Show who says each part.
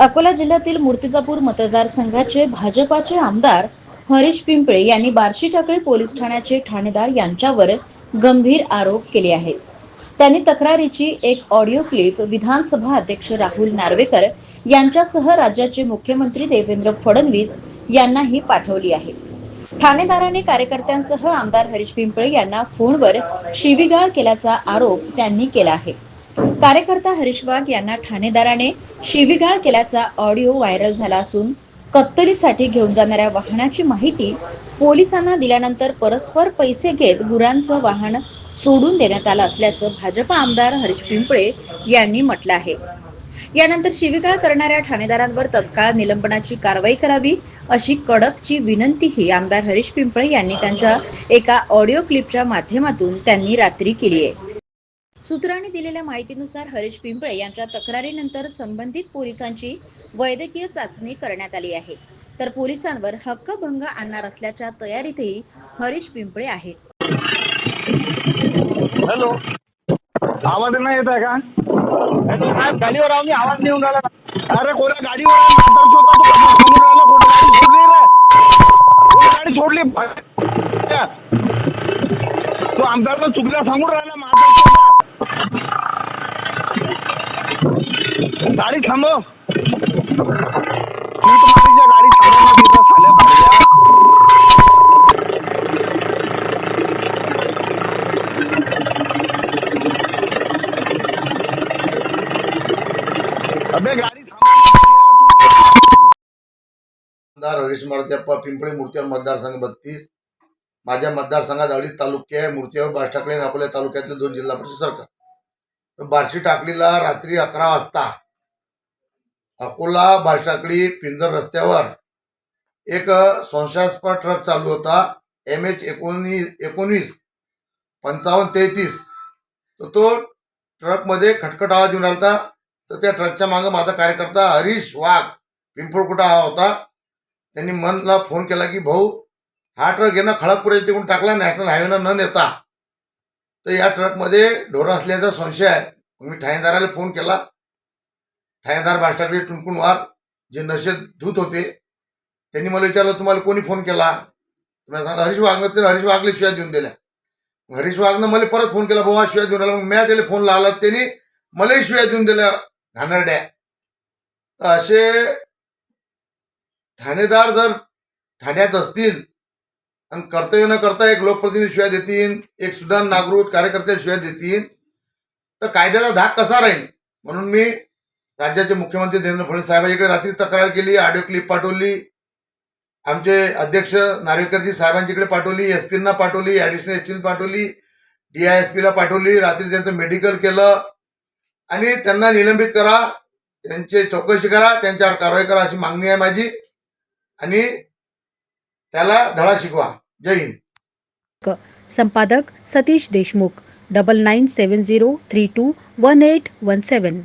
Speaker 1: अकोला जिल्ह्यातील मूर्तिजापूर मतदारसंघाचे भाजपाचे आमदार हरीश पिंपळे यांनी बार्शी टाकळी पोलीस ठाण्याचे ठाणेदार यांच्यावर गंभीर आरोप केले आहेत. त्यांनी तक्रारीची एक ऑडिओ क्लिप विधानसभा अध्यक्ष राहुल नार्वेकर यांच्यासह राज्याचे मुख्यमंत्री देवेंद्र फडणवीस यांनाही पाठवली आहे. ठाणेदारांनी कार्यकर्त्यांसह आमदार हरीश पिंपळे यांना फोनवर शिवीगाळ केल्याचा आरोप त्यांनी केला आहे. कार्यकर्ता हरीश वाघ यांना ठाणेदाराने शिवीगाळ केल्याचा ऑडिओ व्हायरल झाला असून कत्तलीसाठी घेऊन जाणाऱ्या वाहनाची माहिती पोलिसांना दिल्यानंतर परस्पर पैसे घेत गुरांचं वाहन सोडून देण्यात आलं असल्याचं भाजपा आमदार हरीश पिंपळे यांनी म्हटलं आहे. यानंतर शिवीगाळ करणाऱ्या ठाणेदारांवर तत्काळ निलंबनाची कारवाई करावी अशी कडकची विनंतीही आमदार हरीश पिंपळे यांनी त्यांच्या एका ऑडिओ क्लिपच्या माध्यमातून त्यांनी रात्री केली आहे. सूत्रांनी दिलेल्या माहितीनुसार हरीश पिंपळे यांच्या तक्रारीनंतर संबंधित पोलिसांची वैद्यकीय चाचणी करण्यात आली आहे. तर पोलिसांवर हक्कभंग आणणार असल्याच्या तयारीतही हरीश पिंपळे आहेत.
Speaker 2: हॅलो. आवाज नाही येत आहे का?
Speaker 3: हॅलो साहेब गाडीवर आहो मी आवाज नाही येऊन राहिला.
Speaker 2: अरे कोणा गाडीवर आहे? म्हातारची होता तू कसा समोर राहिला कोणा गाडी सोडली रे? कोणी गाडी सोडली? त्या. तू आमदारला चुकल्या सांगून राहिला म्हातारची होता गाडी थांबव. गाडी थांबव तिथं साल्या भाड्या. अबे गाडी
Speaker 4: आमदार हरीश मारुतीप्पा पिंपळे मूर्तीवर मतदारसंघ बत्तीस. माझ्या मतदारसंघात अडीच तालुके आहे. मूर्तीवर बाष्टाकडे आणि अकोला तालुक्यातले दोन जिल्हा परिषद सरकार. बार्शी टाकलीला रात्री अकरा वाजता. अकोला बार्शाकडी पिंजर रस्त्यावर एक संशयास्पद ट्रक चालू होता. एम एच एकोणीस एकोणीस पंचावन्न तेहतीस. तर तो ट्रकमध्ये खटखट आवाज येऊन राहिला तर त्या ट्रकच्या मागं माझा कार्यकर्ता हरीश वाघ पिंपळकुटा हा होता. त्यांनी मनला फोन केला की भाऊ हा ट्रक येणं खळगपुऱ्याच्या तिकडून टाकला नॅशनल हायवेनं न नेता. तर या ट्रकमध्ये ढोरं असल्याचा संशय आहे. मग मी ठाणेदाराला फोन केला. ठाणेदार बाष्टाकडे टुनकून वार जे नशेत धूत होते त्यांनी मला विचारलं तुम्हाला कोणी फोन केला? मी सांगितलं हरीश वाघनं तर हरीश वाघले शिवाय देऊन दिल्या. हरीश वाघनं मला परत फोन केला भाऊ शिवाय देऊन आला. मग मी त्याला फोन लावला त्यांनी मलाही शिवाय देऊन दिल्या घाणरड्या. तर असे ठाणेदार जर ठाण्यात असतील आणि कर्तव्य न करता एक लोकप्रतिनिधी शिवाय देतील एक सुद्धा नागरिक कार्यकर्ते शिवाय देतील तर कायद्याचा धाक कसा राहील? म्हणून मी राज्याचे मुख्यमंत्री देवेंद्र फडणवीस साहेबांकडे रात्री तक्रार केली ऑडिओ क्लिप पाठवली. आमचे अध्यक्ष नार्वेकरजी साहेबांच्याकडे पाठवली एस पींना पाठवली ॲडिशनल एस पीला पाठवली डी आय एस पीला पाठवली रात्री त्यांचं मेडिकल केलं. आणि त्यांना निलंबित करा त्यांची चौकशी करा त्यांच्यावर कारवाई करा अशी मागणी आहे माझी. आणि त्याला धडा शिकवा. जय हिंद.
Speaker 5: संपादक Satish Deshmukh double nine seven zero three two one eight one seven